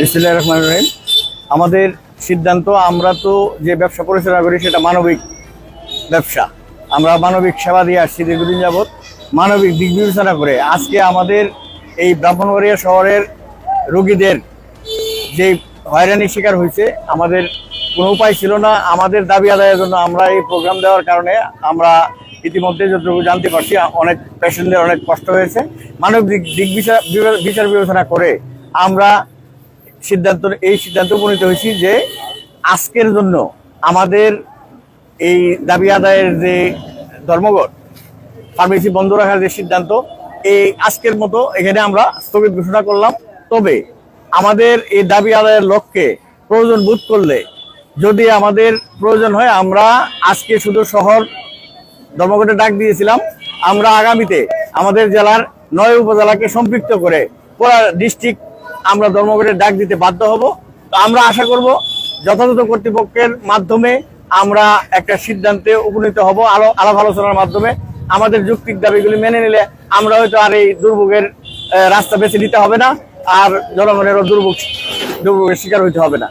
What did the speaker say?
বিসমিল্লাহ রহমান রহিম। আমাদের সিদ্ধান্ত, আমরা তো যে ব্যবসা পরিচালনা করি সেটা মানবিক ব্যবসা। আমরা মানবিক সেবা দিয়ে আসছি দীর্ঘদিন যাবৎ। মানবিক দিক বিবেচনা করে আজকে আমাদের এই ব্রাহ্মণবাড়িয়া শহরের রোগীদের যে হয়রানির শিকার হয়েছে, আমাদের কোনো উপায় ছিল না। আমাদের দাবি আদায়ের জন্য আমরা এই প্রোগ্রাম দেওয়ার কারণে আমরা ইতিমধ্যে যতটুকু জানতে পারছি, অনেক পেশেন্টদের অনেক কষ্ট হয়েছে। মানবিক দিক বিচার বিচার বিবেচনা করে আমরা সিদ্ধান্ত, এই সিদ্ধান্ত উপনীত হয়েছি যে আজকের জন্য আমাদের এই দাবি আদায়ের যে ধর্মঘট ফার্মেসি বন্ধ রাখার যে সিদ্ধান্ত, এই আজকের মতো এখানে আমরা স্থগিত ঘোষণা করলাম। তবে আমাদের এই দাবি আদায়ের লক্ষ্যে প্রয়োজন বোধ করলে যদি আমাদের প্রয়োজন হয়, আমরা আজকে শুধু শহর ধর্মঘটে ডাক দিয়েছিলাম, আমরা আগামীতে আমাদের জেলার নয় উপজেলাকে সম্পৃক্ত করে পুরা ডিস্ট্রিক্ট আমরা ধর্মঘটের ডাক দিতে বাধ্য হব। তো আমরা আশা করব যথাযথ কর্তৃপক্ষের মাধ্যমে আমরা একটা সিদ্ধান্তে উপনীত হব আলো আলাপ আলোচনার মাধ্যমে। আমাদের যুক্তির দাবিগুলি মেনে নিলে আমরা হয়তো আর এই দুর্ভোগের রাস্তা বেছে নিতে হবে না, আর জনগণেরও দুর্ভোগ দুর্ভোগের শিকার হইতে হবে না।